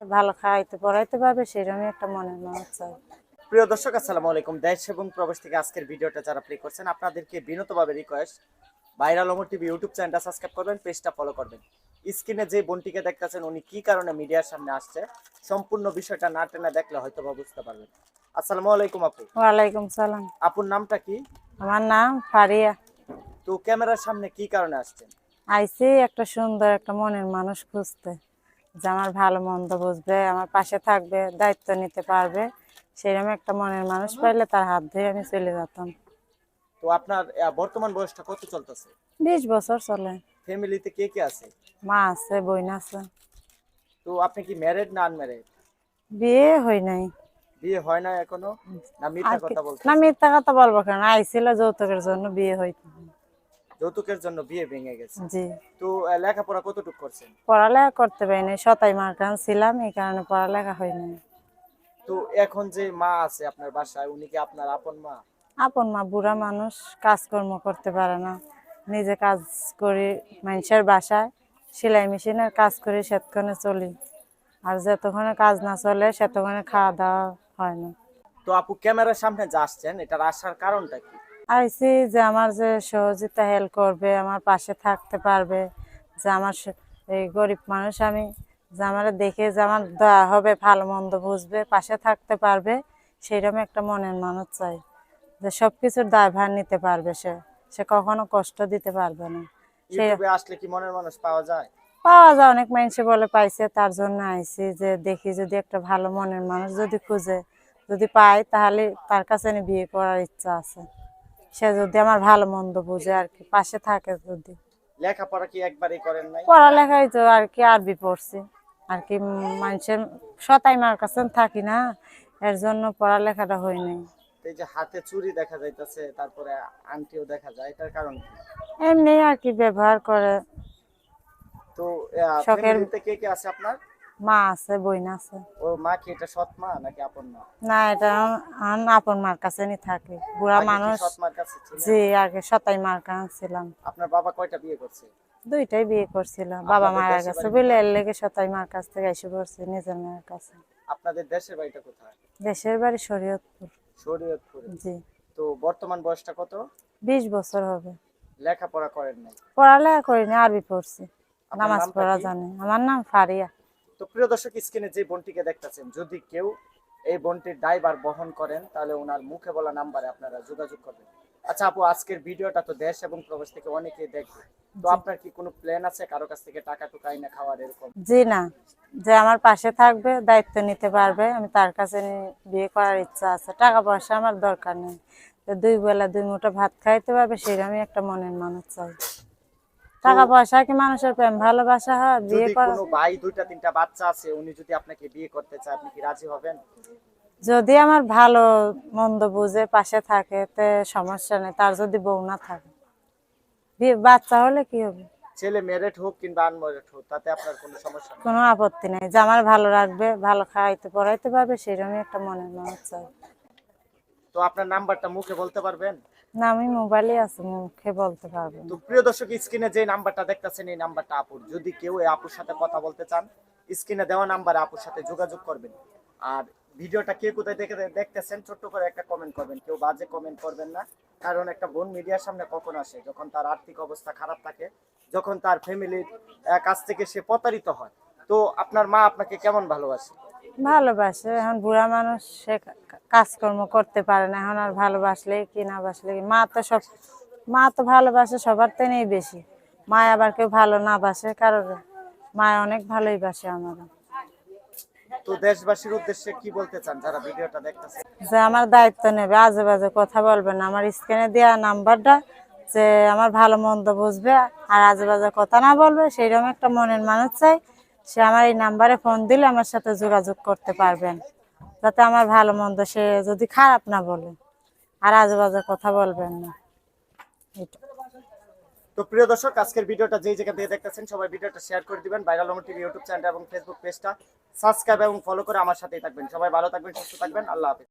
ভালো খাওয়াইতে পড়াইতে পারবে সেরকমই একটা মনের মানুষ চাই। প্রিয় দর্শক আসসালামু আলাইকুম। দেশ এবং প্রবাস থেকে আজকের ভিডিওটা যারা প্লে করছেন আপনাদেরকে বিনতভাবে request viral Amar TV YouTube চ্যানেলটা সাবস্ক্রাইব করবেন পেজটা ফলো করবেন। স্ক্রিনে যে বোনটিকে দেখতেছেন উনি কি কারণে মিডিয়ার সামনে আসছে সম্পূর্ণ বিষয়টা না টেনে দেখলে হয়তো বা বুঝতে পারবেন। আসসালামু আলাইকুম আপু। ওয়ালাইকুম সালাম। আপুর নামটা কি? আমার নাম ফারিয়া। তো ক্যামেরার সামনে কি কারণে আসছেন? আইসি একটা সুন্দর একটা মনের মানুষ খুঁজতে। যে আমার ভালো মন্দ বুঝবে আমার পাশে থাকবে দায়িত্ব নিতে পারবে সেরকম একটা মনের মানুষ পাইলে তার হাত ধরে আমি চলে যেতাম। তো আপনার বর্তমান বয়সটা কত চলতেছে? বিশ বছর চলে। ফ্যামিলিতে কে কে আছে? মা আছে বোন আছে। তো আপনি কি ম্যারেড না আনম্যারেড বিয়ে হই নাই। বিয়ে হয় না এখনও? না মিথ্যা কথা বলতে না মিথ্যা কথা বলব কেন? আইছিল যৌতুকের জন্য বিয়ে হইত। যৌতুকের জন্য বিয়ে ভেঙে গেছে। জি। তো লেখাপড়া কতটুকু করছেন? পড়ালেখা করতে পারি নাই সতাই মার কারণ ছিলাম এই কারণে পড়ালেখা হয়নি। তো এখন যে মা আছে আপনার বাসায় উনি কি আপনার আপন মা? আপন মা বুড়া মানুষ কাজকর্ম করতে পারে না। নিজে কাজ করি মানুষের বাসায় সেলাই মেশিনের কাজ করি সেতক্ষণে চলি। আর যতক্ষণে কাজ না চলে সেতক্ষণে খাওয়া দাওয়া হয় না। তো আপু ক্যামেরার সামনে যে আসছেন এটার আসার কারণটা কি? আইসি যে আমার যে সহযোগিতা হেল্প করবে আমার পাশে থাকতে পারবে যে আমার এই গরিব মানুষ আমি যে আমার দেখে যে আমার দয়া হবে ভালো মন্দ বুঝবে পাশে থাকতে পারবে সেইরকম একটা মনের মানুষ চাই যে সব কিছুর দায়ভার নিতে পারবে সে। সে কখনো কষ্ট দিতে পারবে না। আসলে কি মনের মানুষ পাওয়া যায়? পাওয়া যায় অনেক মানুষে বলে পাইছে তার জন্য আইসি যে দেখি যদি একটা ভালো মনের মানুষ যদি খুঁজে যদি পাই তাহলে তার কাছে আমি বিয়ে করার ইচ্ছা আছে। সে যদি আমার ভালো মন্দ বুঝে আর কি পাশে থাকে যদি। লেখাপড়া কি একবারই করেন নাই? পড়ালেখাই তো আর কি আরবি পড়ছি। আর কি মানুষের সতাই মার কাছে থাকি না এর জন্য পড়ালেখাটা হয় নাই। এই যে হাতে চুরি দেখা যাইতেছে তারপরে আংটিও দেখা যায় এটার কারণ কি? এমনি আর কি ব্যবহার করে। তো শখের- কে কে আছে আপনার? মা আছে বইন আছে। ও মা কি এটা সৎ মা নাকি আপন মা? না এটা আমার আপন মার কাছে নি থাকে। বুড়া মানুষ সৎ মার কাছে ছিলেন? জি আগে সতাই মার কাছে ছিলাম। আপনার বাবা কয়টা বিয়ে করছে? দুইটাই বিয়ে করছিল। বাবা মারা গেছে। বলে এর লেগে সতাই মার কাছ থেকে এসে পড়ছি নিজের মেয়ের কাছে। আপনাদের দেশের বাড়িটা কোথায়? দেশের বাড়ি শরীয়তপুর। শরীয়তপুরে। জি। তো বর্তমান বয়সটা কত? বিশ বছর হবে। লেখাপড়া করেন নাই? পড়ালেখা করিনি আরবি পড়ছি। নামাজ পড়া? জানি। আমার নাম ফারিয়া। তো প্রিয় দর্শক স্ক্রিনে যে বোনটিকে দেখতেছেন যদি কেউ এই বোনটির ড্রাইভার বহন করেন তাহলে ওনার মুখে বলা নাম্বারে আপনারা যোগাযোগ করবেন। আচ্ছা আপু আজকের ভিডিওটা তো দেশ এবং প্রবাস থেকে অনেকেই দেখবে। তো আপনার কি কোনো প্ল্যান আছে? কারও কাছ থেকে টাকা টুকা না খাওয়ার এরকম? জি না। যে আমার পাশে থাকবে দায়িত্ব নিতে পারবে আমি তার কাছে বিয়ে করার ইচ্ছা আছে। টাকা পয়সা আমার দরকার নেই। দুই বেলা দুই মুঠো ভাত খাইতে পারবে সেরকমই একটা মনের মানুষ চাই। টাকা পয়সা কি মানুষের প্রেম? ভালোবাসা হয় বিয়ে যদি করা কোনো ভাই দুইটা তিনটা বাচ্চা আছে উনি যদি আপনাকে বিয়ে করতে চায় আপনি কি রাজি হবেন? যদি আমার ভালো মন্দ বুঝে পাশে থাকে তে সমস্যা নেই তার যদি বউ না থাকে। বিয়ে বাচ্চা হলে কি হবে? ছেলে মেরিট হোক কিংবা আনমেরিট হোক তাতে আপনার কোনো সমস্যা নেই। কোনো আপত্তি নেই। যে আমার ভালো রাখবে ভালো খাইতে পড়াইতে পারবে সেরকমই একটা মনের মনে চাই তো আপনার নাম্বারটা মুখে বলতে পারবেন? মোবাইলে মুখে বলতে তো প্রিয় দর্শক, স্ক্রিনে যে নাম্বারটা দেখতেছেন, এই নাম্বারটা আপুর। যদি কেউ এই আপুর সাথে কথা বলতে চান, স্ক্রিনে দেওয়া নাম্বারে আপুর সাথে যোগাযোগ করবেন। আর ভিডিওটা কে কোথায় দেখে দেখতেছেন, ছোট্ট করে একটা কমেন্ট করবেন। কেউ বাজে কমেন্ট করবেন না, কারণ একটা বোন মিডিয়ার সামনে কখন আসে? যখন তার আর্থিক অবস্থা খারাপ থাকে, যখন তার ফ্যামিলির কাছ থেকে সে প্রতারিত হয়। তো আপনার মা আপনাকে কেমন ভালোবাসে? ভালোবাসে। এখন বুড়া মানুষ সে কাজকর্ম করতে পারে না। এখন আর ভালোবাসলে কি না বাসলে কি। মা তো সব মা তো ভালোবাসে সবার থেকেই বেশি। মা আবার কেউ ভালো না বাসে কারোর মা অনেক ভালোই বাসে আমার তো দেশবাসীর উদ্দেশ্যে কি বলতে চান যারা ভিডিওটা দেখতেছে? যে আমার দায়িত্ব নেবে আজে বাজে কথা বলবে না। আমার স্ক্রিনে দেওয়া নাম্বারটা যে আমার ভালো মন্দ বুঝবে আর আজে বাজে কথা না বলবে সেইরকম একটা মনের মানুষ চাই। সে আমার এই নাম্বারে ফোন দিলে আমার সাথে যোগাযোগ করতে পারবেন। যাতে আমার ভালো মন্দ সে যদি খারাপ না বলে, আর আজেবাজে কথা বলবেন না। এটা তো প্রিয় দর্শক, আজকের ভিডিওটা যেই জায়গা দিয়ে দেখতেছেন, সবাই ভিডিওটা শেয়ার করে দিবেন। Viral Amar TV YouTube channel এবং ফেসবুক পেজটা সাবস্ক্রাইব এবং ফলো করে আমার সাথেই থাকবেন। সবাই ভালো থাকবেন, সুস্থ থাকবেন। আল্লাহ হাফেজ।